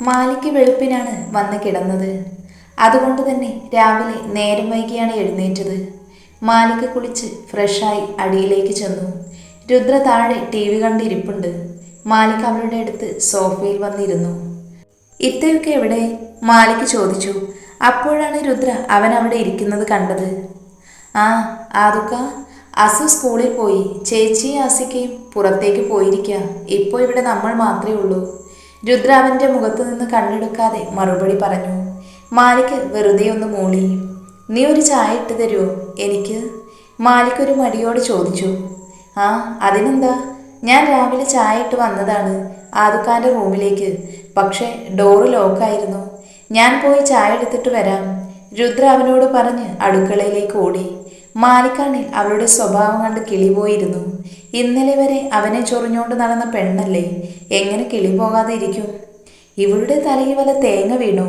മാലിക്ക് വെളുപ്പിനാണ് വന്ന് കിടന്നത്. അതുകൊണ്ട് തന്നെ രാവിലെ നേരം വൈകിയാണ് എഴുന്നേറ്റത്. മാലിക്ക് കുളിച്ച് ഫ്രഷായി അടിയിലേക്ക് ചെന്നു. രുദ്ര താഴെ ടി വി കണ്ടിരിപ്പുണ്ട്. മാലിക് അവളുടെ അടുത്ത് സോഫയിൽ വന്നിരുന്നു. ഇത്തയൊക്കെ എവിടെ? മാലിക് ചോദിച്ചു. അപ്പോഴാണ് രുദ്ര അവൻ അവിടെ ഇരിക്കുന്നത് കണ്ടത്. ആ ആതുക്ക. അസു സ്കൂളിൽ പോയി. ചേച്ചിയും ആസിക്കയും പുറത്തേക്ക് പോയിരിക്കുക ഇപ്പോൾ ഇവിടെ നമ്മൾ മാത്രമേ ഉള്ളൂ. രുദ്ര മുഖത്തുനിന്ന് മുഖത്തു നിന്ന് കണ്ണെടുക്കാതെ മറുപടി പറഞ്ഞു മാലിക് വെറുതെ ഒന്ന് മൂളി. നീ ഒരു ചായ ഇട്ട് തരുമോ എനിക്ക്? മാലിക് ഒരു മടിയോട് ചോദിച്ചു ആ അതിനെന്താ? ഞാൻ രാവിലെ ചായ ഇട്ട് വന്നതാണ് ആദുക്കാന്റെ റൂമിലേക്ക് പക്ഷേ ഡോറ് ലോക്കായിരുന്നു. ഞാൻ പോയി ചായ എടുത്തിട്ട് വരാം. രുദ്ര അവനോട് പറഞ്ഞ് അടുക്കളയിലേക്ക് ഓടി. മാലിക്കാണിൽ അവളുടെ സ്വഭാവം കണ്ട് കിളിപോയിരുന്നു. ഇന്നലെ വരെ അവനെ ചൊറിഞ്ഞുകൊണ്ട് നടന്ന പെണ്ണല്ലേ? എങ്ങനെ കിളി പോകാതെ ഇരിക്കും ഇവളുടെ തലയിൽ വല്ല തേങ്ങ വീണു?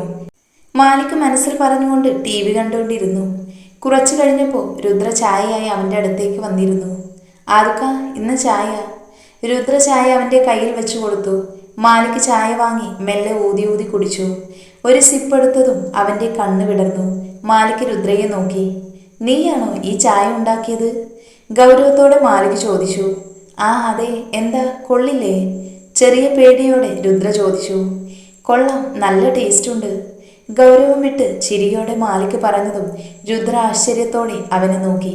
മാലിക് മനസ്സിൽ പറഞ്ഞുകൊണ്ട് ടി വി കണ്ടുകൊണ്ടിരുന്നു. കുറച്ചു കഴിഞ്ഞപ്പോൾ രുദ്ര ചായയായി അവന്റെ അടുത്തേക്ക് വന്നിരുന്നു. ആർക്ക ഇന്ന് ചായ. രുദ്ര ചായ അവന്റെ കയ്യിൽ വെച്ചു കൊടുത്തു. മാലിക്ക് ചായ വാങ്ങി മെല്ലെ ഊതി ഊതി കുടിച്ചു. ഒരു സിപ്പ് എടുത്തതും അവന്റെ കണ്ണ് വിടർന്നു. മാലിക്ക് രുദ്രയെ നോക്കി. നീയാണോ ഈ ചായ ഉണ്ടാക്കിയത്? ഗൗരവത്തോടെ മാലിക് ചോദിച്ചു. ആ അതെ എന്താ കൊള്ളില്ലേ? ചെറിയ പേടിയോടെ രുദ്ര ചോദിച്ചു. കൊള്ളാം നല്ല ടേസ്റ്റ് ഉണ്ട് ഗൗരവം വിട്ട് ചിരിയോടെ മാലിക് പറഞ്ഞതും രുദ്ര ആശ്ചര്യത്തോടെ അവനെ നോക്കി.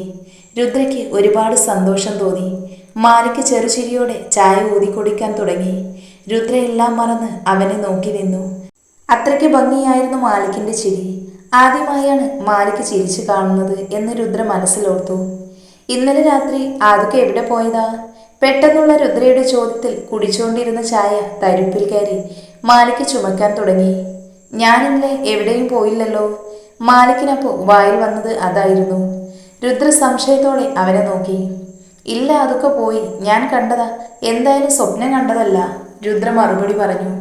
രുദ്രയ്ക്ക് ഒരുപാട് സന്തോഷം തോന്നി. മാലിക് ചെറുചിരിയോടെ ചായ ഊതിക്കൊടിക്കാൻ തുടങ്ങി. രുദ്ര എല്ലാം മറന്ന് അവനെ നോക്കി നിന്നു. അത്രയ്ക്ക് ഭംഗിയായിരുന്നു മാലിക്കിന്റെ ചിരി. ആദ്യമായാണ് മാലിക് ചിരിച്ചു കാണുന്നത് എന്ന് രുദ്ര മനസ്സിലോർത്തു. ഇന്നലെ രാത്രി ആദ്യമൊക്കെ എവിടെ പോയതാ? പെട്ടെന്നുള്ള രുദ്രയുടെ ചോദ്യത്തിൽ കുടിച്ചുകൊണ്ടിരുന്ന ചായ തരിപ്പിൽ കയറി മാലിക് ചുമക്കാൻ തുടങ്ങി. ഞാൻ ഇന്നലെ എവിടെയും പോയില്ലല്ലോ. മാലിക്കിനപ്പോൾ വായിൽ വന്നത് അതായിരുന്നു. രുദ്ര സംശയത്തോടെ അവനെ നോക്കി. ഇല്ല അതൊക്കെ പോയി. ഞാൻ കണ്ടതാ. എന്തായാലും സ്വപ്നം കണ്ടതല്ല രുദ്ര മറുപടി പറഞ്ഞു.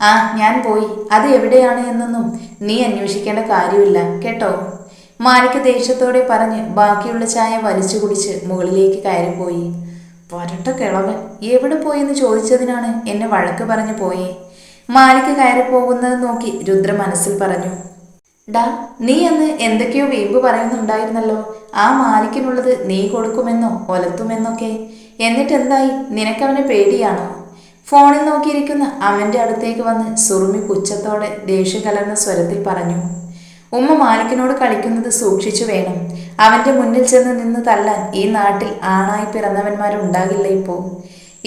ആ ഞാൻ പോയി. അത് എവിടെയാണ് എന്നൊന്നും നീ അന്വേഷിക്കേണ്ട കാര്യമില്ല കേട്ടോ? മാലിക്ക് ദേഷ്യത്തോടെ പറഞ്ഞ് ബാക്കിയുള്ള ചായ വലിച്ചു കുടിച്ച് മുകളിലേക്ക് കയറിപ്പോയി. വരട്ട കിളവൻ എവിടെ പോയെന്ന് ചോദിച്ചതിനാണ് എന്നെ വഴക്ക് പറഞ്ഞു പോയേ? മാലിക്ക് കയറിപ്പോകുന്നത് നോക്കി രുദ്ര മനസ്സിൽ പറഞ്ഞു. ഡാ നീ അന്ന് എന്തൊക്കെയോ വീമ്പ് പറയുന്നുണ്ടായിരുന്നല്ലോ. ആ മാലിക്കിനുള്ളത് നീ കൊടുക്കുമെന്നോ ഒലത്തുമെന്നൊക്കെ. എന്നിട്ടെന്തായി? നിനക്കവനെ പേടിയാണോ? ഫോണിൽ നോക്കിയിരിക്കുന്ന അവന്റെ അടുത്തേക്ക് വന്ന് സുറുമി പുച്ഛത്തോടെ ദേഷ്യം കലർന്ന സ്വരത്തിൽ പറഞ്ഞു ഉമ്മ മാലിക്കിനോട് കളിക്കുന്നത് സൂക്ഷിച്ചു വേണം. അവന്റെ മുന്നിൽ ചെന്ന് നിന്ന് തല്ലാൻ ഈ നാട്ടിൽ ആണായി പിറന്നവന്മാരുണ്ടാകില്ല ഇപ്പോൾ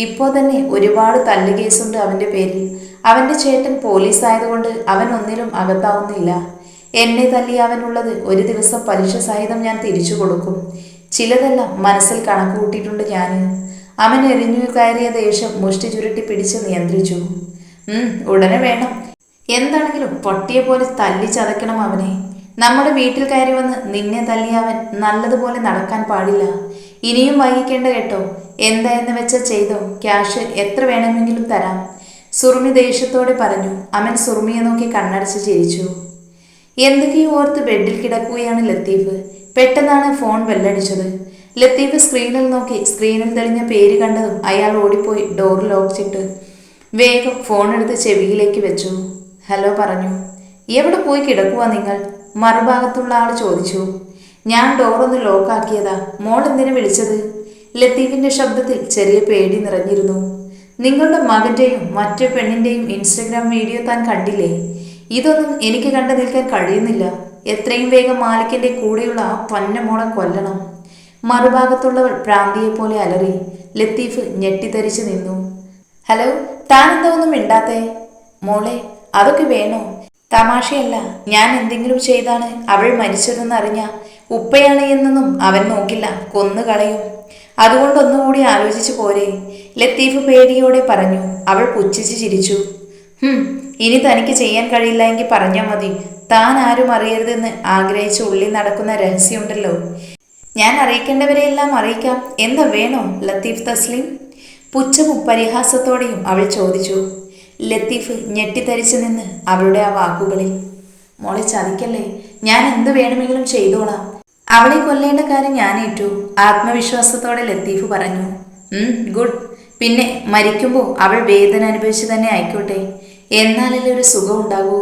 ഇപ്പോൾ തന്നെ ഒരുപാട് തല്ല് കേസുണ്ട് അവന്റെ പേരിൽ. അവന്റെ ചേട്ടൻ പോലീസ് ആയതുകൊണ്ട് അവൻ ഒന്നിലും അകത്താവുന്നില്ല. എന്നെ തല്ലി അവനുള്ളത് ഒരു ദിവസം പലിശ സഹിതം ഞാൻ തിരിച്ചു കൊടുക്കും. ചിലതെല്ലാം മനസ്സിൽ കണക്കുകൂട്ടിയിട്ടുണ്ട് ഞാൻ അവൻ എറിഞ്ഞു കയറിയ ദേഷ്യം മുഷ്ടി ചുരുട്ടി പിടിച്ച് നിയന്ത്രിച്ചു. ഉടനെ വേണം. എന്താണെങ്കിലും പൊട്ടിയെ പോലെ തല്ലി ചതയ്ക്കണം അവനെ. നമ്മുടെ വീട്ടിൽ കയറി വന്ന് നിന്നെ തല്ലിയവൻ നല്ലതുപോലെ നടക്കാൻ പാടില്ല. ഇനിയും വൈകിക്കേണ്ട കേട്ടോ. എന്താ എന്ന് വെച്ചാൽ ചെയ്തോ. ക്യാഷ് എത്ര വേണമെങ്കിലും തരാം. സുറുമി ദേഷ്യത്തോടെ പറഞ്ഞു. അവൻ സുറുമിയെ നോക്കി കണ്ണടച്ച് ചിരിച്ചു. എന്തൊക്കെയോ ഓർത്ത് ബെഡിൽ കിടക്കുകയാണ് ലത്തീഫ്. പെട്ടെന്നാണ് ഫോൺ ബെല്ലടിച്ചത്. ലത്തീഫ് സ്ക്രീനിൽ നോക്കി സ്ക്രീനിൽ തെളിഞ്ഞ പേര് കണ്ടതും അയാൾ ഓടിപ്പോയി ഡോർ ലോക്ക് ചെയ്തിട്ട്. വേഗം ഫോൺ എടുത്ത് ചെവിയിലേക്ക് വെച്ചു. ഹലോ പറഞ്ഞു. എവിടെ പോയി കിടക്കുക നിങ്ങൾ? മറുഭാഗത്തുള്ള ആൾ ചോദിച്ചു. ഞാൻ ഡോറൊന്ന് ലോക്കാക്കിയതാ മോൾ എന്തിനു വിളിച്ചത്? ലത്തീഫിന്റെ ശബ്ദത്തിൽ ചെറിയ പേടി നിറഞ്ഞിരുന്നു. നിങ്ങളുടെ മകന്റെയും മറ്റു പെണ്ണിന്റെയും ഇൻസ്റ്റഗ്രാം വീഡിയോ താൻ കണ്ടില്ലേ? ഇതൊന്നും എനിക്ക് കണ്ടു നിൽക്കാൻ കഴിയുന്നില്ല. എത്രയും വേഗം മാലിക്കിന്റെ കൂടെയുള്ള ആ പന്നമോളെ കൊല്ലണം. മറുഭാഗത്തുള്ളവൾ പ്രാന്തിയെ പോലെ അലറി ലത്തീഫ് ഞെട്ടിത്തരിച്ചു നിന്നു. ഹലോ താൻ എന്താ ഒന്നും മിണ്ടാത്തേ? മോളെ അതൊക്കെ വേണോ? തമാശയല്ല ഞാൻ എന്തെങ്കിലും ചെയ്താണ് അവൾ മരിച്ചതെന്ന് അറിഞ്ഞ ഉപ്പയാണ് എന്നൊന്നും അവൻ നോക്കില്ല കൊന്നു കളയും. അതുകൊണ്ട് ഒന്നുകൂടി ആലോചിച്ചു പോരെ ലത്തീഫ് പേടിയോടെ പറഞ്ഞു. അവൾ പുച്ഛിച്ച് ചിരിച്ചു. ഹും ഇനി തനിക്ക് ചെയ്യാൻ കഴിയില്ല എങ്കിൽ പറഞ്ഞാൽ മതി. താൻ ആരും അറിയരുതെന്ന് ആഗ്രഹിച്ച് ഉള്ളിൽ നടക്കുന്ന രഹസ്യമുണ്ടല്ലോ. ഞാൻ അറിയിക്കേണ്ടവരെയെല്ലാം അറിയിക്കാം. എന്ന് വേണോ? ലത്തീഫ് തസ്ലിം? പുച്ഛവും പരിഹാസത്തോടെയും അവൾ ചോദിച്ചു. ലത്തീഫ് ഞെട്ടിത്തരിച്ചു നിന്ന് അവളുടെ ആ വാക്കുകളിൽ മോളെ ചതിക്കല്ലേ? ഞാൻ എന്ത് വേണമെങ്കിലും ചെയ്തോളാം. അവളെ കൊല്ലേണ്ട കാര്യം ഞാൻ ഏറ്റു ആത്മവിശ്വാസത്തോടെ ലത്തീഫ് പറഞ്ഞു ഗുഡ്. പിന്നെ മരിക്കുമ്പോൾ അവൾ വേദന അനുഭവിച്ച് തന്നെ ആയിക്കോട്ടെ. എന്നാലല്ലേ ഒരു സുഖം ഉണ്ടാകൂ?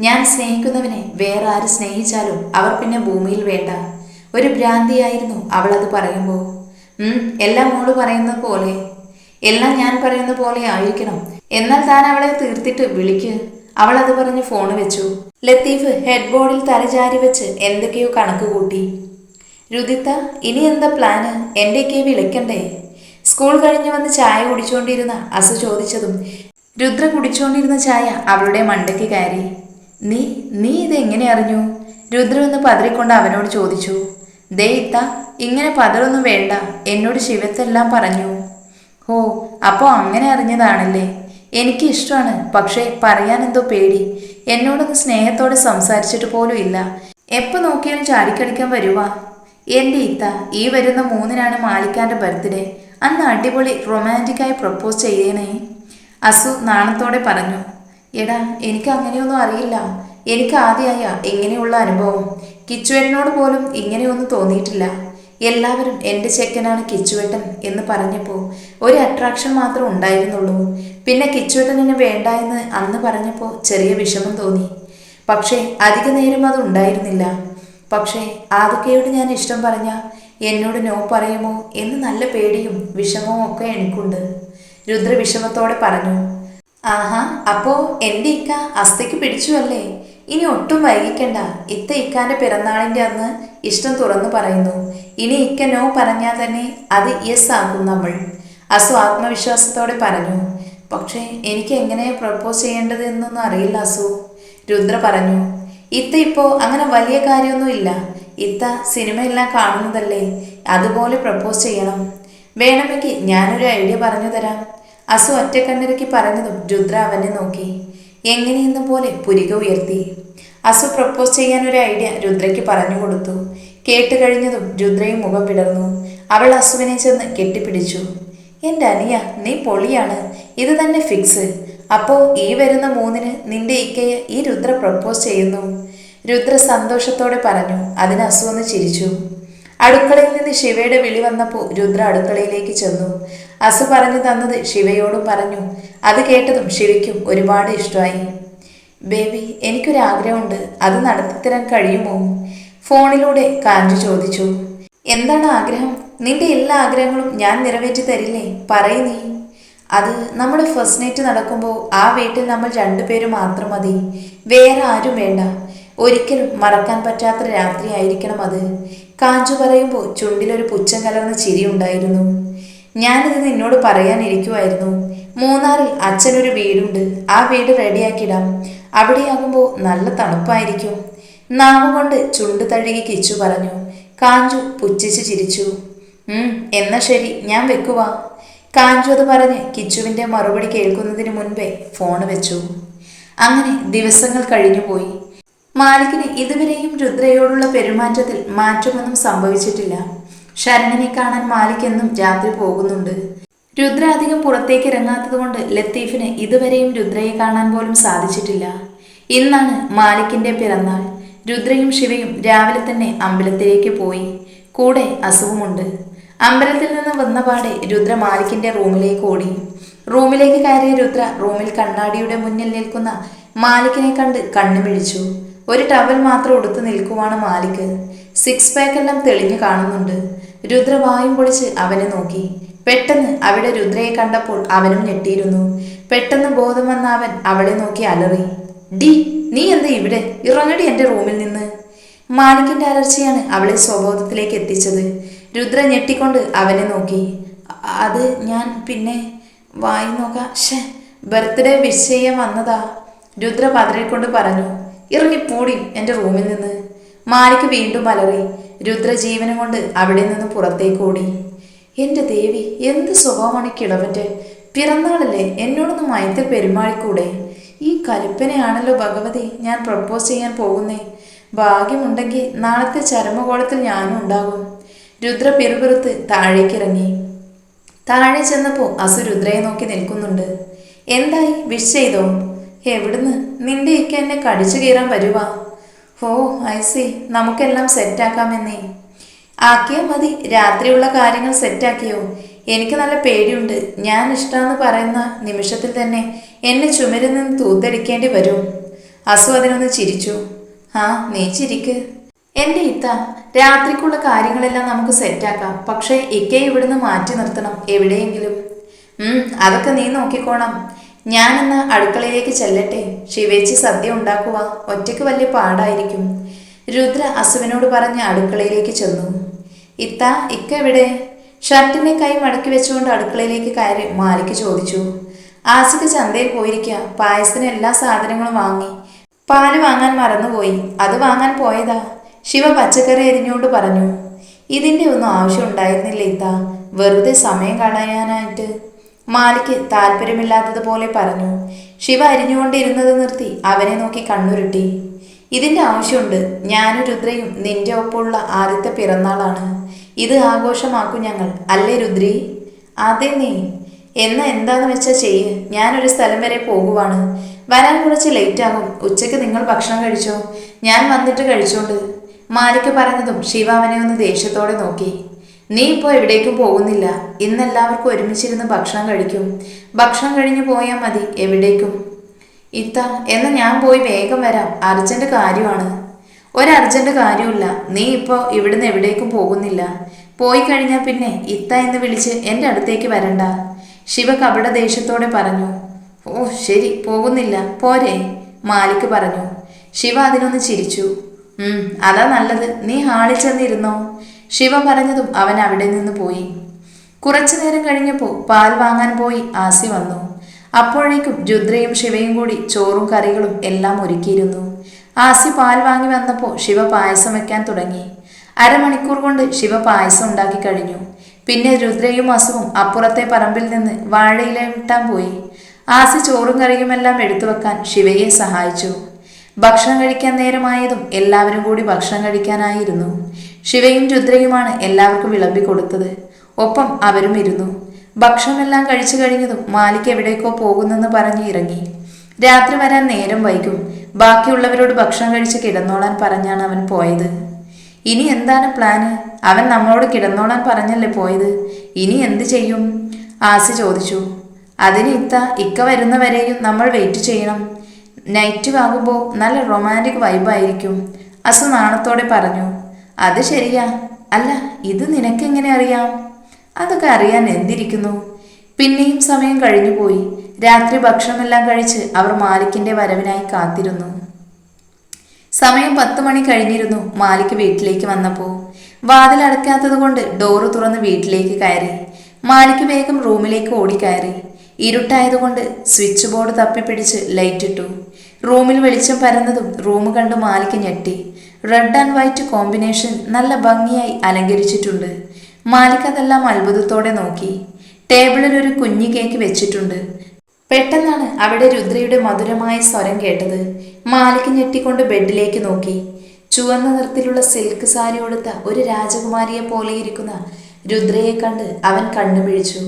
ഞാൻ സ്നേഹിക്കുന്നവനെ വേറെ ആര് സ്നേഹിച്ചാലും അവർ പിന്നെ ഭൂമിയിൽ വേണ്ട. ഒരു ഭ്രാന്തിയായിരുന്നു അവൾ അത് പറയുമ്പോൾ എല്ലാം മോൾ പറയുന്ന പോലെ. എല്ലാം ഞാൻ പറയുന്ന പോലെ ആയിരിക്കണം. എന്നാൽ താൻ അവളെ തീർത്തിട്ട് വിളിക്ക്. അവൾ അത് പറഞ്ഞ് ഫോൺ വെച്ചു. ലത്തീഫ് ഹെഡ് ബോർഡിൽ തലചാരി വെച്ച് എന്തൊക്കെയോ കണക്ക് കൂട്ടി. രുദിത്ത ഇനി എന്താ പ്ലാന്? എന്റെയൊക്കെ വിളിക്കണ്ടേ? സ്കൂൾ കഴിഞ്ഞ് വന്ന് ചായ കുടിച്ചുകൊണ്ടിരുന്ന അസു ചോദിച്ചതും രുദ്ര കുടിച്ചുകൊണ്ടിരുന്ന ചായ അവളുടെ മണ്ടയ്ക്ക് കയറി. നീ നീ ഇതെങ്ങനെ അറിഞ്ഞു? രുദ്ര ഒന്ന് പതറിക്കൊണ്ട് അവനോട് ചോദിച്ചു. ദേ ഇങ്ങനെ പതറൊന്നും വേണ്ട. എന്നോട് ശിവത്തെല്ലാം പറഞ്ഞു. ഓ അപ്പോൾ അങ്ങനെ അറിഞ്ഞതാണല്ലേ? എനിക്ക് ഇഷ്ടമാണ് പക്ഷേ പറയാൻ എന്തോ പേടി. എന്നോടൊന്ന് സ്നേഹത്തോടെ സംസാരിച്ചിട്ട് പോലും ഇല്ല. എപ്പോൾ നോക്കിയാലും ചാടിക്കടിക്കാൻ വരുവാ. എന്റെ ഇത്ത ഈ വരുന്ന മൂന്നിനാണ് മാലിക്കാന്റെ ബർത്ത്ഡേ. അന്ന് അടിപൊളി റൊമാന്റിക്കായി പ്രപ്പോസ് ചെയ്യണേ അസു നാണത്തോടെ പറഞ്ഞു. എടാ എനിക്ക് അങ്ങനെയൊന്നും അറിയില്ല. എനിക്ക് ആദ്യമായ ഇങ്ങനെയുള്ള അനുഭവം. കിച്ചുവേട്ടനോട് പോലും ഇങ്ങനെയൊന്നും തോന്നിയിട്ടില്ല. എല്ലാവരും എന്റെ ചെക്കനാണ് കിച്ചുവേട്ടൻ എന്ന് പറഞ്ഞപ്പോൾ ഒരു അട്രാക്ഷൻ മാത്രം ഉണ്ടായിരുന്നുള്ളൂ. പിന്നെ കിച്ചുവേട്ടനെ വേണ്ട എന്ന് അന്ന് പറഞ്ഞപ്പോൾ ചെറിയ വിഷമം തോന്നി. പക്ഷേ അധിക നേരം അത് ഉണ്ടായിരുന്നില്ല. പക്ഷേ ആദക്കയോട് ഞാൻ ഇഷ്ടം പറഞ്ഞ എന്നോട് നോ പറയുമോ എന്ന് നല്ല പേടിയും വിഷമവും ഒക്കെ എനിക്കുണ്ട്. രുദ്ര വിഷമത്തോടെ പറഞ്ഞു. ആഹാ അപ്പോൾ എന്റെ ഇക്ക അസ്ഥയ്ക്ക് പിടിച്ചു അല്ലേ ഇനി ഒട്ടും വൈകിക്കണ്ട. ഇത്ത ഇക്കാന്റെ പിറന്നാളിന്റെ അന്ന് ഇഷ്ടം തുറന്നു പറയുന്നു. ഇനി ഇക്ക നോ പറഞ്ഞാൽ തന്നെ അത് യെസ് ആകും നമ്മൾ. അസു ആത്മവിശ്വാസത്തോടെ പറഞ്ഞു. പക്ഷേ എനിക്ക് എങ്ങനെ പ്രപ്പോസ് ചെയ്യേണ്ടത് എന്നൊന്നും അറിയില്ല അസു. രുദ്ര പറഞ്ഞു. ഇത്ത ഇപ്പോ അങ്ങനെ വലിയ കാര്യമൊന്നുമില്ല ഇത്ത സിനിമയെല്ലാം കാണുന്നതല്ലേ? അതുപോലെ പ്രപ്പോസ് ചെയ്യണം. വേണമെങ്കിൽ ഞാനൊരു ഐഡിയ പറഞ്ഞു തരാം. അസു ഒറ്റക്കണ്ണിരക്കി പറഞ്ഞതും രുദ്ര അവനെ നോക്കി. എങ്ങനെയെന്ന പോലെ പുരിക ഉയർത്തി. അസു പ്രപ്പോസ് ചെയ്യാൻ ഒരു ഐഡിയ രുദ്രയ്ക്ക് പറഞ്ഞു കൊടുത്തു. കേട്ട് കഴിഞ്ഞതും രുദ്രയും മുഖം പിടർന്നു അവൾ അസുവിനെ ചെന്ന് കെട്ടിപ്പിടിച്ചു. എന്റെ അനിയ നീ പൊളിയാണ്. ഇത് തന്നെ ഫിക്സ് അപ്പോ ഈ വരുന്ന മൂന്നിന് നിന്റെ ഇക്കയെ ഈ രുദ്ര പ്രപ്പോസ് ചെയ്യുന്നു. രുദ്ര സന്തോഷത്തോടെ പറഞ്ഞു. അതിന് അസു ചിരിച്ചു. അടുക്കളയിൽ നിന്ന് ശിവയുടെ വിളി വന്നപ്പോൾ രുദ്ര അടുക്കളയിലേക്ക് ചെന്നു. അസു പറഞ്ഞു തന്നത് ശിവയോടും പറഞ്ഞു അത് കേട്ടതും ശിവയ്ക്കും ഒരുപാട് ഇഷ്ടമായി. ബേബി എനിക്കൊരാഗ്രഹമുണ്ട്. അത് നടത്തിത്തരാൻ കഴിയുമോ? ഫോണിലൂടെ കാഞ്ചു ചോദിച്ചു. എന്താണ് ആഗ്രഹം? നിന്റെ എല്ലാ ആഗ്രഹങ്ങളും ഞാൻ നിറവേറ്റി തരില്ലേ? പറയു നീ. അത് നമ്മുടെ ഫസ്റ്റ് നൈറ്റ് നടക്കുമ്പോൾ ആ വീട്ടിൽ നമ്മൾ രണ്ടുപേര് മാത്രം മതി. വേറെ ആരും വേണ്ട. ഒരിക്കലും മറക്കാൻ പറ്റാത്ത രാത്രിയായിരിക്കണം അത്. കാഞ്ചു പറയുമ്പോൾ ചുണ്ടിലൊരു പുച്ഛം കലർന്ന ചിരി ഉണ്ടായിരുന്നു. ഞാനിത് നിന്നോട് പറയാനിരിക്കുമായിരുന്നു മൂന്നാറിൽ അച്ഛനൊരു വീടുണ്ട്. ആ വീട് റെഡിയാക്കിടാം. അവിടെയാകുമ്പോൾ നല്ല തണുപ്പായിരിക്കും. നാവ് കൊണ്ട് ചുണ്ട് തഴുകി കിച്ചു പറഞ്ഞു. കാഞ്ചു പുച്ഛിച്ച് ചിരിച്ചു. എന്നാ ശരി ഞാൻ വെക്കുവാ. കാഞ്ചു അത് പറഞ്ഞ് കിച്ചുവിന്റെ മറുപടി കേൾക്കുന്നതിന് മുൻപേ ഫോൺ വെച്ചു. അങ്ങനെ ദിവസങ്ങൾ കഴിഞ്ഞുപോയി മാലിക്കിന് ഇതുവരെയും രുദ്രയോടുള്ള പെരുമാറ്റത്തിൽ മാറ്റമൊന്നും സംഭവിച്ചിട്ടില്ല. ശരണനെ കാണാൻ മാലിക് എന്നും രാത്രി പോകുന്നുണ്ട്. രുദ്ര അധികം പുറത്തേക്ക് ഇറങ്ങാത്തതുകൊണ്ട് ലത്തീഫിന് ഇതുവരെയും രുദ്രയെ കാണാൻ പോലും സാധിച്ചിട്ടില്ല. ഇന്നാണ് മാലിക്കിന്റെ പിറന്നാൾ. രുദ്രയും ശിവയും രാവിലെ തന്നെ അമ്പലത്തിലേക്ക് പോയി. കൂടെ അസുഖമുണ്ട്. അമ്പലത്തിൽ നിന്ന് വന്ന പാടെ രുദ്ര മാലിക്കിന്റെ റൂമിലേക്ക് ഓടി. റൂമിലേക്ക് കയറിയ രുദ്ര റൂമിൽ കണ്ണാടിയുടെ മുന്നിൽ നിൽക്കുന്ന മാലിക്കിനെ കണ്ട് കണ്ണു ഒരു ടവൽ മാത്രം ഉടുത്ത് നിൽക്കുവാണ് മാലിക്. സിക്സ് പാക്ക് എല്ലാം തെളിഞ്ഞു കാണുന്നുണ്ട്. രുദ്ര വായും പൊളിച്ച് അവനെ നോക്കി. പെട്ടെന്ന് അവിടെ രുദ്രയെ കണ്ടപ്പോൾ അവനും ഞെട്ടിയിരുന്നു. പെട്ടെന്ന് ബോധം വന്ന അവൻ അവളെ നോക്കി അലറി. ഡി നീ എന്താ ഇവിടെ? ഇറങ്ങടി എന്റെ റൂമിൽ നിന്ന്. മാണിക്കിന്റെ അലർച്ചയാണ് അവളെ സ്വബോധത്തിലേക്ക് എത്തിച്ചത്. രുദ്ര ഞെട്ടിക്കൊണ്ട് അവനെ നോക്കി. അത് ഞാൻ പിന്നെ വായി നോക്കാം? ഷേ ബർത്ത്ഡേ വിഷ് ചെയ്യാൻ വന്നതാ. രുദ്ര പതറിക്കൊണ്ട് പറഞ്ഞു. ഇറങ്ങി പൂടി എന്റെ റൂമിൽ നിന്ന്. മാലിക്ക് വീണ്ടും അലറി. രുദ്ര ജീവനം കൊണ്ട് അവിടെ നിന്ന് പുറത്തേക്ക് ഓടി. ദേവി എന്ത് സ്വഭാവമാണ് കിളവന്റെ പിറന്നാളല്ലേ എന്നോടൊന്ന് മയത്തിൽ പെരുമാളിക്കൂടെ ഈ കലിപ്പനെയാണല്ലോ ഭഗവതി ഞാൻ പ്രപ്പോസ് ചെയ്യാൻ പോകുന്നേ. ഭാഗ്യമുണ്ടെങ്കിൽ നാളത്തെ ചരമകോളത്തിൽ ഞാനും ഉണ്ടാകും. രുദ്ര പിറുപിറുത്ത് താഴേക്കിറങ്ങി. താഴെ ചെന്നപ്പോൾ അസു രുദ്രയെ നോക്കി നിൽക്കുന്നുണ്ട്. എന്തായി? വിഷ് ചെയ്തോ? എവിടുന്ന്? നിന്റെയൊക്കെ എന്നെ കടിച്ചു കീറാൻ വരുവാ. ഓ ഐ സി നമുക്കെല്ലാം സെറ്റാക്കാമെന്നേ. ആക്കിയാൽ മതി. രാത്രിയുള്ള കാര്യങ്ങൾ സെറ്റാക്കിയോ. എനിക്ക് നല്ല പേടിയുണ്ട്. ഞാൻ ഇഷ്ടമെന്ന് പറയുന്ന നിമിഷത്തിൽ തന്നെ എന്നെ ചുമരിൽ നിന്ന് തൂത്തടിക്കേണ്ടി വരും. അസു അതിനൊന്ന് ചിരിച്ചു. ആ നീ ചിരിക്ക്. എന്റെ ഇത്ത രാത്രിക്കുള്ള കാര്യങ്ങളെല്ലാം നമുക്ക് സെറ്റാക്കാം. പക്ഷേ ഇക്കെ ഇവിടുന്ന് മാറ്റി നിർത്തണം എവിടെയെങ്കിലും. അതൊക്കെ നീ നോക്കിക്കോണം. ഞാൻ ഇന്ന് അടുക്കളയിലേക്ക് ചെല്ലട്ടെ. ശിവേച്ചി സദ്യ ഉണ്ടാക്കുക ഒറ്റയ്ക്ക് വലിയ പാടായിരിക്കും. രുദ്ര അസുവിനോട് പറഞ്ഞ് അടുക്കളയിലേക്ക് ചെന്നു. ഇത്ത ഇക്ക എവിടെ? ഷർട്ടിനെ കൈ മടക്കി വെച്ചുകൊണ്ട് അടുക്കളയിലേക്ക് കയറി മാലിക്ക് ചോദിച്ചു. ആസിക്ക് ചന്തയിൽ പോയിരിക്കുക പായസത്തിന് എല്ലാ സാധനങ്ങളും വാങ്ങി. പാൽ വാങ്ങാൻ മറന്നുപോയി. അത് വാങ്ങാൻ പോയതാ. ശിവ പച്ചക്കറി എരിഞ്ഞുകൊണ്ട് പറഞ്ഞു. ഇതിന്റെ ഒന്നും ആവശ്യം ഉണ്ടായിരുന്നില്ല ഇത്ത. വെറുതെ സമയം കളയാനായിട്ട്. മാലിക്ക് താല്പര്യമില്ലാത്തതുപോലെ പറഞ്ഞു. ശിവ അരിഞ്ഞുകൊണ്ടിരുന്നത് നിർത്തി അവനെ നോക്കി കണ്ണുരുട്ടി. ഇതിന്റെ ആവശ്യമുണ്ട്. ഞാനും രുദ്രയും നിന്റെ ഒപ്പമുള്ള ആദ്യത്തെ പിറന്നാളാണ്. ഇത് ആഘോഷമാക്കും ഞങ്ങൾ അല്ലേ രുദ്രി? അതെ നീ. എന്ന എന്താന്ന് വെച്ചാൽ ചെയ്യ്. ഞാനൊരു സ്ഥലം വരെ പോകുവാണ്. വരാൻ കുറച്ച് ലേറ്റ് ആകും. ഉച്ചയ്ക്ക് നിങ്ങൾ ഭക്ഷണം കഴിച്ചോ? ഞാൻ വന്നിട്ട് കഴിച്ചോണ്ട്. മാലിക്ക് പറഞ്ഞതും ശിവ അവനെ ഒന്ന് ദേഷ്യത്തോടെ നോക്കി. നീ ഇപ്പോൾ എവിടേക്കും പോകുന്നില്ല. ഇന്ന് എല്ലാവർക്കും ഒരുമിച്ചിരുന്ന് ഭക്ഷണം കഴിക്കും. ഭക്ഷണം കഴിഞ്ഞു പോയാൽ മതി. എവിടേക്കും? ഇത്ത എന്ന് ഞാൻ പോയി വേഗം വരാം. അർജന്റ് കാര്യമാണ്. ഒരു അർജന്റ് കാര്യമില്ല നീ ഇപ്പോൾ ഇവിടുന്ന് എവിടേക്കും പോകുന്നില്ല. പോയി കഴിഞ്ഞാൽ പിന്നെ ഇത്ത എന്ന് വിളിച്ച് എന്റെ അടുത്തേക്ക് വരണ്ട. ശിവ കപട ദേഷ്യത്തോടെ പറഞ്ഞു. ഓ ശരി പോകുന്നില്ല. പോരെ മാലിക് പറഞ്ഞു. ശിവ അതിനൊന്ന് ചിരിച്ചു. അതാ നല്ലത്. നീ ഹാളിൽ ചെന്നിരുന്നോ? ശിവ പറഞ്ഞതും അവൻ അവിടെ നിന്ന് പോയി. കുറച്ചു നേരം കഴിഞ്ഞപ്പോൾ പാൽ വാങ്ങാൻ പോയി ആസി വന്നു. അപ്പോഴേക്കും രുദ്രയും ശിവയും കൂടി ചോറും കറികളും എല്ലാം ഒരുക്കിയിരുന്നു. ആസി പാൽ വാങ്ങി വന്നപ്പോൾ ശിവ പായസം വെക്കാൻ തുടങ്ങി. അരമണിക്കൂർ കൊണ്ട് ശിവ പായസം ഉണ്ടാക്കി കഴിഞ്ഞു. പിന്നെ രുദ്രയും അസുവും അപ്പുറത്തെ പറമ്പിൽ നിന്ന് വാഴയില വിട്ടാൻ പോയി. ആസി ചോറും കറിയുമെല്ലാം എടുത്തു വെക്കാൻ ശിവയെ സഹായിച്ചു. ഭക്ഷണം കഴിക്കാൻ നേരമായതും എല്ലാവരും കൂടി ഭക്ഷണം കഴിക്കാനായിരുന്നു. ശിവയും രുദ്രയുമാണ് എല്ലാവർക്കും വിളമ്പി കൊടുത്തത്. ഒപ്പം അവരും ഇരുന്നു. ഭക്ഷണമെല്ലാം കഴിച്ചു കഴിഞ്ഞതും മാലിക് എവിടേക്കോ പോകുന്നെന്ന് പറഞ്ഞ് ഇറങ്ങി. രാത്രി വരാൻ നേരം വൈകും. ബാക്കിയുള്ളവരോട് ഭക്ഷണം കഴിച്ച് കിടന്നോളാൻ പറഞ്ഞാണ് അവൻ പോയത്. ഇനി എന്താണ് പ്ലാന്? അവൻ നമ്മളോട് കിടന്നോളാൻ പറഞ്ഞല്ലേ പോയത്? ഇനി എന്ത് ചെയ്യും? ആസി ചോദിച്ചു. അതിന് ഇത്ത ഇക്ക വരുന്നവരെയും നമ്മൾ വെയിറ്റ് ചെയ്യണം. നൈറ്റ് വാങ്ങുമ്പോൾ നല്ല റൊമാന്റിക് വൈബായിരിക്കും അസു നാണത്തോടെ പറഞ്ഞു അത് ശരിയാ. അല്ല ഇത് നിനക്കെങ്ങനെ അറിയാം? അതൊക്കെ അറിയാൻ എന്തിരിക്കുന്നു? പിന്നെയും സമയം കഴിഞ്ഞുപോയി രാത്രി ഭക്ഷണമെല്ലാം കഴിച്ച് അവർ മാലിക്കിന്റെ വരവിനായി കാത്തിരുന്നു. സമയം പത്ത് മണി കഴിഞ്ഞിരുന്നു മാലിക് വീട്ടിലേക്ക് വന്നപ്പോൾ വാതിൽ അടയ്ക്കാത്തത് കൊണ്ട് ഡോറ് തുറന്ന് വീട്ടിലേക്ക് കയറി. മാലിക് വേഗം റൂമിലേക്ക് ഓടിക്കയറി. ഇരുട്ടായതുകൊണ്ട് സ്വിച്ച് ബോർഡ് തപ്പിപ്പിടിച്ച് ലൈറ്റ് ഇട്ടു. റൂമിൽ വെളിച്ചം പരന്നതും റൂം കണ്ട് മാലിക്ക് ഞെട്ടി. റെഡ് ആൻഡ് വൈറ്റ് കോമ്പിനേഷൻ നല്ല ഭംഗിയായി അലങ്കരിച്ചിട്ടുണ്ട്. മാലിക് അതെല്ലാം അത്ഭുതത്തോടെ നോക്കി. ടേബിളിൽ ഒരു കുഞ്ഞു കേക്ക് വെച്ചിട്ടുണ്ട്. പെട്ടെന്നാണ് അവിടെ രുദ്രയുടെ മധുരമായ സ്വരം കേട്ടത്. മാലിക് ഞെട്ടിക്കൊണ്ട് ബെഡിലേക്ക് നോക്കി. ചുവന്ന നിറത്തിലുള്ള സിൽക്ക് സാരി ഉടുത്ത ഒരു രാജകുമാരിയെ പോലെ ഇരിക്കുന്ന രുദ്രയെ കണ്ട് അവൻ കണ്ണു പിഴിച്ചു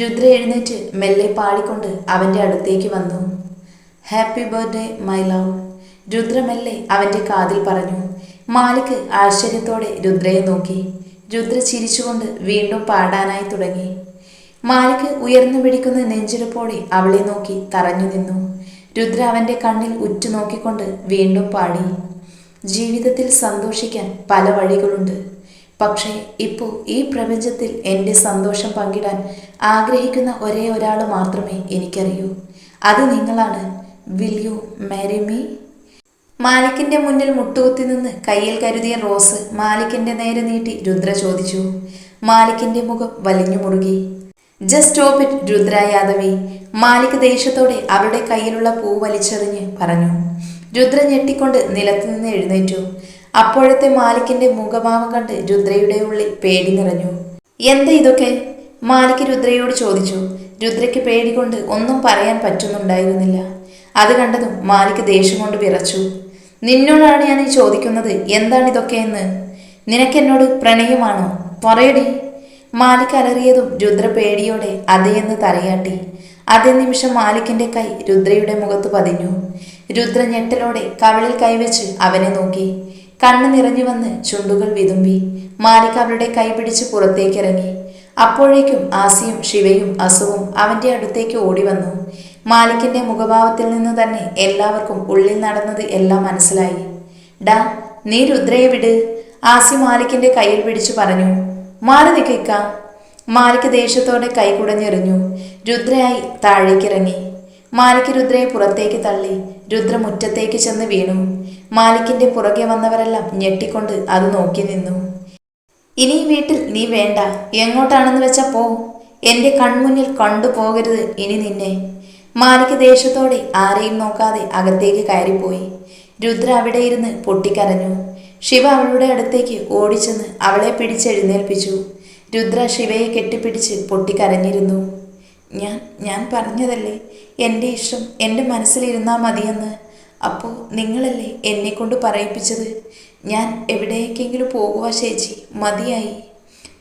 രുദ്ര എഴുന്നേറ്റ് മെല്ലെ പാടിക്കൊണ്ട് അവന്റെ അടുത്തേക്ക് വന്നു. ഹാപ്പി ബർത്ത്ഡേ മൈ ലവ് രുദ്രമല്ലേ അവന്റെ കാതിൽ പറഞ്ഞു. മാലിക് ആശ്ചര്യത്തോടെ രുദ്രയെ നോക്കി. രുദ്ര ചിരിച്ചുകൊണ്ട് വീണ്ടും പാടാനായി തുടങ്ങി. മാലിക് ഉയർന്നു പിടിക്കുന്ന നെഞ്ചിടിപ്പോടെ അവളെ നോക്കി തറഞ്ഞു നിന്നു. രുദ്ര അവന്റെ കണ്ണിൽ ഉറ്റുനോക്കിക്കൊണ്ട് വീണ്ടും പാടി. ജീവിതത്തിൽ സന്തോഷിക്കാൻ പല വഴികളുണ്ട്. പക്ഷേ ഇപ്പോൾ ഈ പ്രപഞ്ചത്തിൽ എന്റെ സന്തോഷം പങ്കിടാൻ ആഗ്രഹിക്കുന്ന ഒരേ ഒരാൾ മാത്രമേ എനിക്കറിയൂ. അത് നിങ്ങളാണ്. വിൽ യു മാരി മീ മാലിക്കിന്റെ മുന്നിൽ മുട്ടുകുത്തി നിന്ന് കയ്യിൽ കരുതിയ റോസ് മാലിക്കിന്റെ നേരെ നീട്ടി രുദ്ര ചോദിച്ചു. മാലിക്കിന്റെ മുഖം വലിഞ്ഞു മുറുകി. Just stop it Rudra Yadavi. Malik ദേഷ്യത്തോടെ അവളുടെ കയ്യിലുള്ള പൂ വലിച്ചെറിഞ്ഞ് പറഞ്ഞു. രുദ്ര ഞെട്ടിക്കൊണ്ട് നിലത്ത് നിന്ന് എഴുന്നേറ്റു. അപ്പോഴത്തെ മാലിക്കിന്റെ മുഖഭാവം കണ്ട് രുദ്രയുടെ ഉള്ളിൽ പേടി നിറഞ്ഞു. എന്താ ഇതൊക്കെ? മാലിക് രുദ്രയോട് ചോദിച്ചു. രുദ്രയ്ക്ക് പേടി കൊണ്ട് ഒന്നും പറയാൻ പറ്റുന്നുണ്ടായിരുന്നില്ല. അത് കണ്ടതും മാലിക് ദേഷ്യം കൊണ്ട് വിറച്ചു. നിന്നോടാണ് ഞാൻ ഈ ചോദിക്കുന്നത്. എന്താണ് ഇതൊക്കെ എന്ന്? നിനക്ക് എന്നോട് പ്രണയമാണോ? പറയടി. മാലിക് അലറിയതും രുദ്ര പേടിയോടെ അതെയെന്ന് തലയാട്ടി. അതേ നിമിഷം മാലിക്കിന്റെ കൈ രുദ്രയുടെ മുഖത്ത് പതിഞ്ഞു. രുദ്ര ഞെട്ടലോടെ കവിളിൽ കൈവച്ച് അവനെ നോക്കി. കണ്ണ് നിറഞ്ഞു വന്ന് ചുണ്ടുകൾ വിതുമ്പി. മാലിക് അവളുടെ കൈ പിടിച്ച് പുറത്തേക്കിറങ്ങി. അപ്പോഴേക്കും ആസിയും ശിവയും അസുവും അവന്റെ അടുത്തേക്ക് ഓടി വന്നു മാലിക്കിന്റെ മുഖഭാവത്തിൽ നിന്ന് തന്നെ എല്ലാവർക്കും ഉള്ളിൽ നടന്നത് എല്ലാം മനസ്സിലായി. ഡാ നീ രുദ്രയെ വിട് ആസി മാലിക്കിന്റെ കയ്യിൽ പിടിച്ചു പറഞ്ഞു. മാറി നിൽക്ക മാലിക് ദേഷ്യത്തോടെ കൈ കുടഞ്ഞെറിഞ്ഞു രുദ്രയായി താഴേക്കിറങ്ങി. മാലിക് രുദ്രയെ പുറത്തേക്ക് തള്ളി. രുദ്ര മുറ്റത്തേക്ക് ചെന്ന് വീണു. മാലിക്കിന്റെ പുറകെ വന്നവരെല്ലാം ഞെട്ടിക്കൊണ്ട് അത് നോക്കി നിന്നു. ഇനി വീട്ടിൽ നീ വേണ്ട. എങ്ങോട്ടാണെന്ന് വെച്ചാ പോ. എന്റെ കൺമുന്നിൽ കണ്ടുപോകരുത് ഇനി നിന്നെ. മാലിക്ക് ദേഷ്യത്തോടെ ആരെയും നോക്കാതെ അകത്തേക്ക് കയറിപ്പോയി. രുദ്ര അവിടെ ഇരുന്ന് പൊട്ടിക്കരഞ്ഞു. ശിവ അവളുടെ അടുത്തേക്ക് ഓടിച്ചെന്ന് അവളെ പിടിച്ചെഴുന്നേൽപ്പിച്ചു. രുദ്ര ശിവയെ കെട്ടിപ്പിടിച്ച് പൊട്ടിക്കരഞ്ഞിരുന്നു. ഞാൻ ഞാൻ പറഞ്ഞതല്ലേ? എന്റെ ഇഷ്ടം എന്റെ മനസ്സിലിരുന്നാൽ മതിയെന്ന്. അപ്പോൾ നിങ്ങളല്ലേ എന്നെക്കൊണ്ട് പറയിപ്പിച്ചത്? ഞാൻ എവിടേക്കെങ്കിലും പോകുക ചേച്ചി. മതിയായി.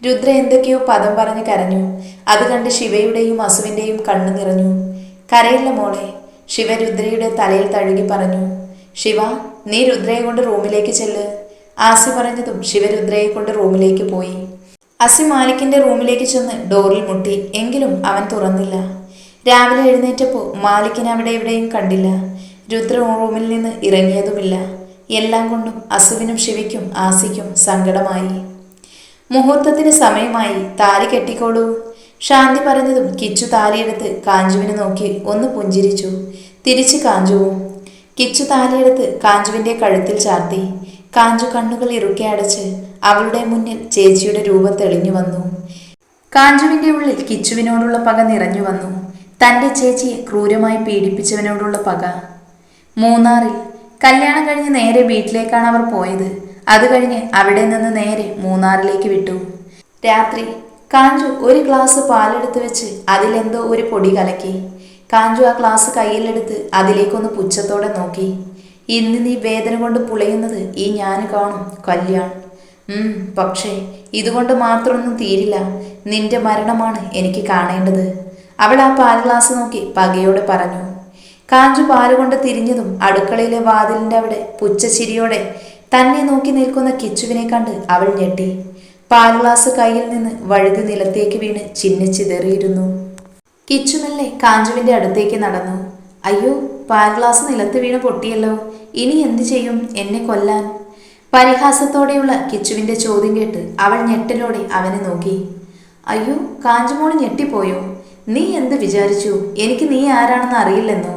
രുദ്ര എന്തൊക്കെയോ പദം പറഞ്ഞ് കരഞ്ഞു. അത് കണ്ട് ശിവയുടെയും അസുവിന്റെയും കണ്ണു നിറഞ്ഞു. കരയില്ല മോളെ ശിവ രുദ്രയുടെ തലയിൽ തഴുകി പറഞ്ഞു. ശിവ നീ രുദ്രയെ കൊണ്ട് റൂമിലേക്ക് ചെല്ല്. ആസി പറഞ്ഞതും ശിവ രുദ്രയെ കൊണ്ട് റൂമിലേക്ക് പോയി. അസി മാലിക്കിന്റെ റൂമിലേക്ക് ചെന്ന് ഡോറിൽ മുട്ടി. എങ്കിലും അവൻ തുറന്നില്ല. രാവിലെ എഴുന്നേറ്റപ്പോൾ മാലിക്കിനെ അവിടെ എവിടെയും കണ്ടില്ല. രുദ്ര റൂമിൽ നിന്ന് ഇറങ്ങിയതുമില്ല. എല്ലാം കൊണ്ടും അസുവിനും ശിവയ്ക്കും ആസിക്കും സങ്കടമായി. മുഹൂർത്തത്തിന് സമയമായി താലി കെട്ടിക്കോളൂ. ശാന്തി പറഞ്ഞതും കിച്ചു താലിയെടുത്ത് കാഞ്ചുവിനെ നോക്കി ഒന്ന് പുഞ്ചിരിച്ചു. തിരിച്ച് കാഞ്ചുവും. കിച്ചു താലിയെടുത്ത് കാഞ്ചുവിന്റെ കഴുത്തിൽ ചാർത്തി. കാഞ്ചു കണ്ണുകൾ ഇറുക്കി അടച്ച് അവളുടെ മുന്നിൽ ചേച്ചിയുടെ രൂപം തെളിഞ്ഞു വന്നു. കാഞ്ചുവിന്റെ ഉള്ളിൽ കിച്ചുവിനോടുള്ള പക നിറഞ്ഞു വന്നു. തന്റെ ചേച്ചിയെ ക്രൂരമായി പീഡിപ്പിച്ചവനോടുള്ള പക. മൂന്നാറിൽ കല്യാണം കഴിഞ്ഞ് നേരെ വീട്ടിലേക്കാണ് അവർ പോയത്. അത് കഴിഞ്ഞ് അവിടെ നിന്ന് നേരെ മൂന്നാറിലേക്ക് വിട്ടു. രാത്രി കാഞ്ചു ഒരു ഗ്ലാസ് പാലെടുത്ത് വെച്ച് അതിലെന്തോ ഒരു പൊടി കലക്കി. കാഞ്ചു ആ ഗ്ലാസ് കയ്യിലെടുത്ത് അതിലേക്കൊന്ന് പുച്ഛത്തോടെ നോക്കി. ഇന്ന് നീ വേദന കൊണ്ട് പുളയുന്നത് ഈ ഞാൻ കാണും കല്യാൺ. പക്ഷേ ഇതുകൊണ്ട് മാത്രമൊന്നും തീരില്ല. നിന്റെ മരണമാണ് എനിക്ക് കാണേണ്ടത്. അവൾ ആ പാൽ ഗ്ലാസ് നോക്കി പകയോടെ പറഞ്ഞു. കാഞ്ചു പാലുകൊണ്ട് തിരിഞ്ഞതും അടുക്കളയിലെ വാതിലിന്റെ അവിടെ പുച്ഛച്ചിരിയോടെ തന്നെ നോക്കി നിൽക്കുന്ന കിച്ചുവിനെ കണ്ട് അവൾ ഞെട്ടി. പാൽ ഗ്ലാസ് കയ്യിൽ നിന്ന് വഴുതി നിലത്തേക്ക് വീണ് ചിന്നിച്ചിതറിയിരുന്നു കിച്ചുമെല്ലെ കാഞ്ചുവിന്റെ അടുത്തേക്ക് നടന്നു. അയ്യോ പാൽ ഗ്ലാസ് നിലത്ത് വീണ് പൊട്ടിയല്ലോ. ഇനി എന്തു ചെയ്യും? എന്നെ കൊല്ലാൻ. പരിഹാസത്തോടെയുള്ള കിച്ചുവിന്റെ ചോദ്യം കേട്ട് അവൾ ഞെട്ടലോടെ അവനെ നോക്കി. അയ്യോ കാഞ്ചുമോൾ ഞെട്ടിപ്പോയോ? നീ എന്ത് വിചാരിച്ചു? എനിക്ക് നീ ആരാണെന്ന് അറിയില്ലെന്നോ?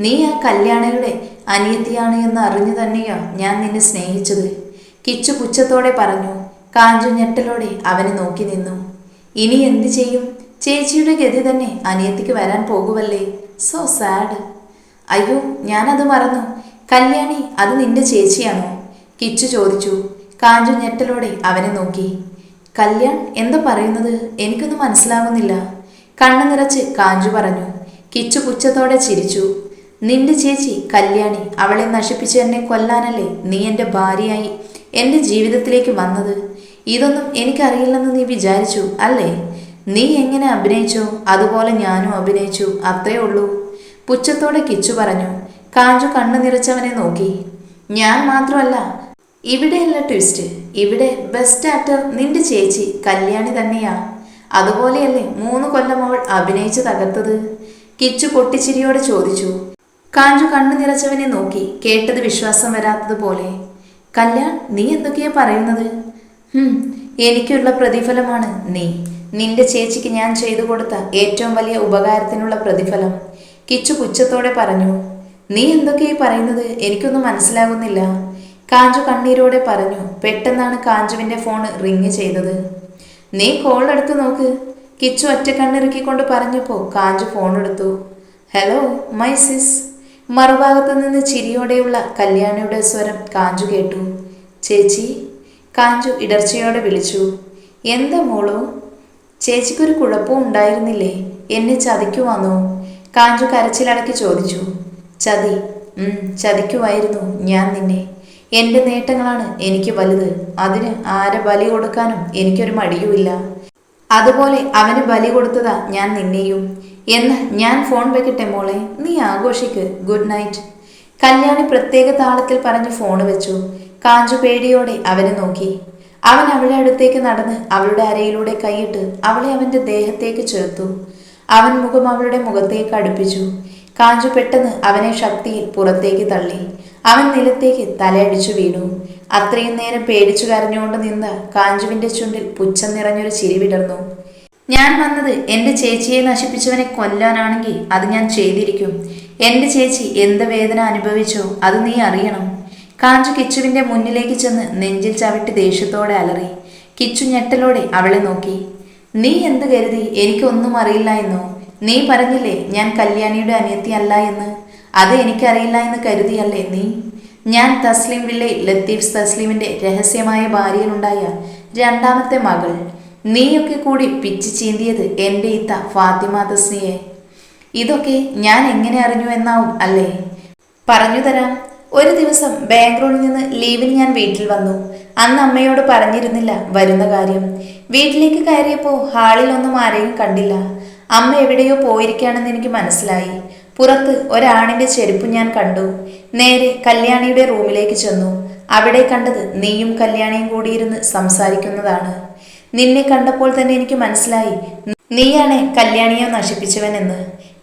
നീ ആ കല്യാണിയുടെ അനിയത്തിയാണ് എന്ന് അറിഞ്ഞു തന്നെയോ ഞാൻ നിന്നെ സ്നേഹിച്ചത്. കിച്ചു പുച്ഛത്തോടെ പറഞ്ഞു കാഞ്ചു ഞെട്ടലോടെ അവനെ നോക്കി നിന്നു. ഇനി എന്തു ചെയ്യും? ചേച്ചിയുടെ ഗതി തന്നെ അനിയത്തിക്ക് വരാൻ പോകുവല്ലേ? സോ സാഡ് അയ്യോ ഞാനത് മറന്നു. കല്യാണി അത് നിന്റെ ചേച്ചിയാണോ? കിച്ചു ചോദിച്ചു. കാഞ്ചു ഞെട്ടലോടെ അവനെ നോക്കി. കല്യാൺ എന്താ പറയുന്നത്? എനിക്കൊന്നും മനസ്സിലാകുന്നില്ല കണ്ണു നിറച്ച് കാഞ്ചു പറഞ്ഞു. കിച്ചു പുച്ഛത്തോടെ ചിരിച്ചു. നിന്റെ ചേച്ചി കല്യാണി അവളെ നശിപ്പിച്ച് എന്നെ കൊല്ലാനല്ലേ നീ എന്റെ ഭാര്യയായി? എന്റെ ജീവിതത്തിലേക്ക് വന്നത്? ഇതൊന്നും എനിക്കറിയില്ലെന്ന് നീ വിചാരിച്ചു അല്ലേ? നീ എങ്ങനെ അഭിനയിച്ചോ? അതുപോലെ ഞാനും അഭിനയിച്ചു അത്രേ ഉള്ളൂ. പുച്ഛത്തോടെ കിച്ചു പറഞ്ഞു കാഞ്ചു കണ്ണു നിറച്ചവനെ നോക്കി. ഞാൻ മാത്രമല്ല. ഇവിടെയല്ല ട്വിസ്റ്റ്. ഇവിടെ ബെസ്റ്റ് ആക്ടർ നിന്റെ ചേച്ചി കല്യാണി തന്നെയാ. അതുപോലെയല്ലേ മൂന്ന് കൊല്ലം അവൾ അഭിനയിച്ച് തകർത്തത് കിച്ചു പൊട്ടിച്ചിരിയോടെ ചോദിച്ചു. കാഞ്ചു കണ്ണു നിറച്ചവനെ നോക്കി കേട്ടത് വിശ്വാസം വരാത്തതുപോലെ കല്യാൺ നീ എന്തൊക്കെയാ പറയുന്നത്? എനിക്കുള്ള പ്രതിഫലമാണ് നീ. നിന്റെ ചേച്ചിക്ക് ഞാൻ ചെയ്തു കൊടുത്ത ഏറ്റവും വലിയ ഉപകാരത്തിനുള്ള പ്രതിഫലം. കിച്ചു പുച്ഛത്തോടെ പറഞ്ഞു നീ എന്തൊക്കെയായി പറയുന്നത്? എനിക്കൊന്നും മനസ്സിലാകുന്നില്ല. കാഞ്ചു കണ്ണീരോടെ പറഞ്ഞു പെട്ടെന്നാണ് കാഞ്ചുവിന്റെ ഫോൺ റിങ് ചെയ്തത്. നീ കോൾ എടുത്തു നോക്ക്. കിച്ചു ഒറ്റ കണ്ണിറുക്കിക്കൊണ്ട് പറഞ്ഞപ്പോൾ കാഞ്ചു ഫോൺ എടുത്തു ഹലോ മൈ സിസ്. മറുഭാഗത്തു നിന്ന് ചിരിയോടെയുള്ള കല്യാണിയുടെ സ്വരം കാഞ്ചു കേട്ടു. ചേച്ചി കാഞ്ചു ഇടർച്ചയോടെ വിളിച്ചു. എന്താ മോളോ? ചേച്ചിക്കൊരു കുഴപ്പവും ഉണ്ടായിരുന്നില്ലേ? എന്നെ ചതിക്കുവാന്നോ? കാഞ്ചു കരച്ചിലടക്കി ചോദിച്ചു. ചതി. ചതിക്കുമായിരുന്നു ഞാൻ നിന്നെ. എന്റെ നേട്ടങ്ങളാണ് എനിക്ക് വലുത്. അതിന് ആരെ ബലി കൊടുക്കാനും എനിക്കൊരു മടിയുമില്ല. അതുപോലെ അവന് ബലി കൊടുത്തതാ ഞാൻ നിന്നെയും. എന്ന് ഞാൻ ഫോൺ വെക്കട്ടെ മോളെ? നീ ആഘോഷിക്ക്. ഗുഡ് നൈറ്റ് കല്യാണി പ്രത്യേക താളത്തിൽ പറഞ്ഞ് ഫോൺ വെച്ചു. കാഞ്ചു പേടിയോടെ അവനെ നോക്കി. അവൻ അവളുടെ അടുത്തേക്ക് നടന്ന് അവളുടെ അരയിലൂടെ കൈയിട്ട് അവളെ അവന്റെ ദേഹത്തേക്ക് ചേർത്തു. അവൻ മുഖം അവളുടെ മുഖത്തേക്ക് അടുപ്പിച്ചു. കാഞ്ചു പെട്ടെന്ന് അവനെ ശക്തിയിൽ പുറത്തേക്ക് തള്ളി. അവൻ നിലത്തേക്ക് തലയടിച്ചു വീണു. അത്രയും നേരം പേടിച്ചു കരഞ്ഞുകൊണ്ട് നിന്ന് കാഞ്ചുവിന്റെ ചുണ്ടിൽ പുച്ഛം നിറഞ്ഞൊരു ചിരി വിടർന്നു. ഞാൻ വന്നത് എന്റെ ചേച്ചിയെ നശിപ്പിച്ചവനെ കൊല്ലാനാണെങ്കിൽ അത് ഞാൻ ചെയ്തിരിക്കും. എന്റെ ചേച്ചി എന്ത് വേദന അനുഭവിച്ചോ അത് നീ അറിയണം. കാഞ്ചു കിച്ചുവിന്റെ മുന്നിലേക്ക് ചെന്ന് നെഞ്ചിൽ ചവിട്ടി ദേഷ്യത്തോടെ അലറി. കിച്ചു ഞെട്ടലോടെ അവളെ നോക്കി. നീ എന്ത് കരുതി? എനിക്കൊന്നും അറിയില്ല എന്നോ. നീ പറഞ്ഞില്ലേ ഞാൻ കല്യാണിയുടെ അനിയത്തി അല്ല എന്ന്? അത് എനിക്കറിയില്ല എന്ന് കരുതിയല്ലേ നീ? ഞാൻ തസ്ലിം വിള്ളെ ലത്തീഫ് തസ്ലിമിന്റെ രഹസ്യമായ ഭാര്യയിലുണ്ടായ രണ്ടാമത്തെ മകൾ. നീയൊക്കെ കൂടി പിച്ച് ചീന്തിയത് എന്റെ ഇത്ത ഫാത്തിമ ദസ്നിയെ ഇതൊക്കെ ഞാൻ എങ്ങനെ അറിഞ്ഞു എന്നാവും അല്ലേ? പറഞ്ഞു തരാം. ഒരു ദിവസം ബാംഗ്ലൂരിൽ നിന്ന് ലീവിൽ ഞാൻ വീട്ടിൽ വന്നു. അന്ന് അമ്മയോട് പറഞ്ഞിരുന്നില്ല വരുന്ന കാര്യം. വീട്ടിലേക്ക് കയറിയപ്പോൾ ഹാളിൽ ഒന്നും ആരെയും കണ്ടില്ല. അമ്മ എവിടെയോ പോയിരിക്കുകയാണെന്ന് എനിക്ക് മനസ്സിലായി. പുറത്ത് ഒരാണിന്റെ ചെരുപ്പ് ഞാൻ കണ്ടു. നേരെ കല്യാണിയുടെ റൂമിലേക്ക് ചെന്നു. അവിടെ കണ്ടത് നീയും കല്യാണിയും കൂടിയിരുന്ന് സംസാരിക്കുന്നതാണ്. നിന്നെ കണ്ടപ്പോൾ തന്നെ എനിക്ക് മനസ്സിലായി. നീയാണ് കല്യാണിയെ നശിപ്പിച്ചവനെന്ന്.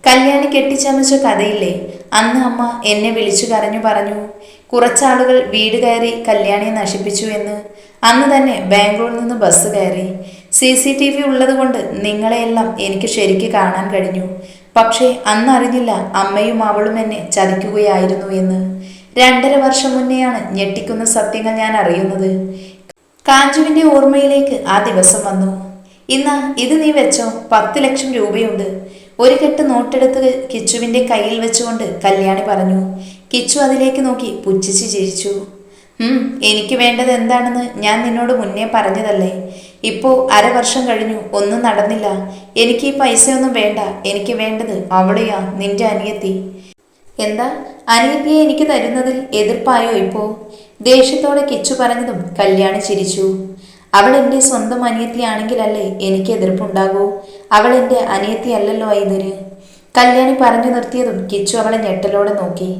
കല്യാണി കെട്ടിച്ചമച്ച കഥയില്ലേ? അന്ന് അമ്മ എന്നെ വിളിച്ചു കരഞ്ഞു പറഞ്ഞു കുറച്ചാളുകൾ വീട് കയറി കല്യാണിയെ നശിപ്പിച്ചു എന്ന്. അന്ന് തന്നെ ബാംഗ്ലൂരിൽ നിന്ന് ബസ് കയറി. സി സി ടി വി ഉള്ളതുകൊണ്ട് നിങ്ങളെയെല്ലാം എനിക്ക് ശരിക്ക് കാണാൻ കഴിഞ്ഞു. പക്ഷേ അന്ന് അറിഞ്ഞില്ല അമ്മയും അവളും എന്നെ ചതിക്കുകയായിരുന്നു എന്ന്. രണ്ടര വർഷം മുന്നെയാണ് ഞെട്ടിക്കുന്ന സത്യങ്ങൾ ഞാൻ അറിയുന്നത്. കാഞ്ചുവിന്റെ ഓർമ്മയിലേക്ക് ആ ദിവസം വന്നു. ഇന്ന് ഇത് നീ വെച്ചോ പത്ത് ലക്ഷം രൂപയുണ്ട്. ഒരു കെട്ട് നോട്ടെടുത്ത് കിച്ചുവിന്റെ കയ്യിൽ വെച്ചുകൊണ്ട് കല്യാണി പറഞ്ഞു. കിച്ചു അതിലേക്ക് നോക്കി പുച്ഛിച്ച് ചിരിച്ചു. ഉം എനിക്ക് വേണ്ടത് എന്താണെന്ന് ഞാൻ നിന്നോട് മുന്നേ പറഞ്ഞതല്ലേ. ഇപ്പോ അരവർഷം കഴിഞ്ഞു ഒന്നും നടന്നില്ല. എനിക്ക് ഈ പൈസയൊന്നും വേണ്ട. എനിക്ക് വേണ്ടത് അവളെയാ നിന്റെ അനിയത്തി. എന്താ? അനിയത്തിയെ എനിക്ക് തരുന്നതിൽ എതിർപ്പായോ ഇപ്പോ? ദേഷ്യത്തോടെ കിച്ചു പറഞ്ഞതും കല്യാണി ചിരിച്ചു. അവൾ എന്റെ സ്വന്തം അനിയത്തിയാണെങ്കിലല്ലേ എനിക്ക് എതിർപ്പുണ്ടാകൂ? അവൾ എന്റെ അനിയത്തി അല്ലല്ലോ ഐതര്. കല്യാണി പറഞ്ഞു നിർത്തിയതും കിച്ചു അവളെ ഞെട്ടലോടെ നോക്കി.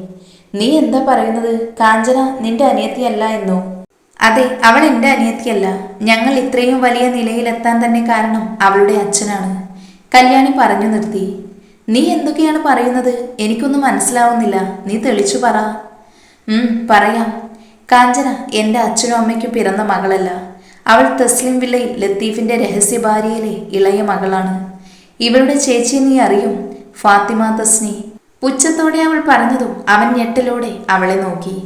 നീ എന്താ പറയുന്നത്? കാഞ്ചന നിന്റെ അനിയത്തിയല്ല എന്നോ? അതെ അവൾ എന്റെ അനിയത്തിയല്ല. ഞങ്ങൾ ഇത്രയും വലിയ നിലയിലെത്താൻ തന്നെ കാരണം അവളുടെ അച്ഛനാണ്. കല്യാണി പറഞ്ഞു നിർത്തി. നീ എന്തൊക്കെയാണ് പറയുന്നത്? എനിക്കൊന്നും മനസ്സിലാവുന്നില്ല. നീ തെളിച്ചു പറ. പറയാം. കാഞ്ചന എന്റെ അച്ഛനും അമ്മയ്ക്കും പിറന്ന മകളല്ല. അവൾ തസ്ലിം വില്ലയിൽ ലത്തീഫിന്റെ രഹസ്യ ഭാര്യയിലെ ഇളയ മകളാണ്. ഇവരുടെ ചേച്ചി നീ അറിയും ഫാത്തിമ തസ്നി. പുച്ഛത്തോടെ അവൾ പറഞ്ഞതും അവൻ ഞെട്ടലോടെ അവളെ നോക്കി.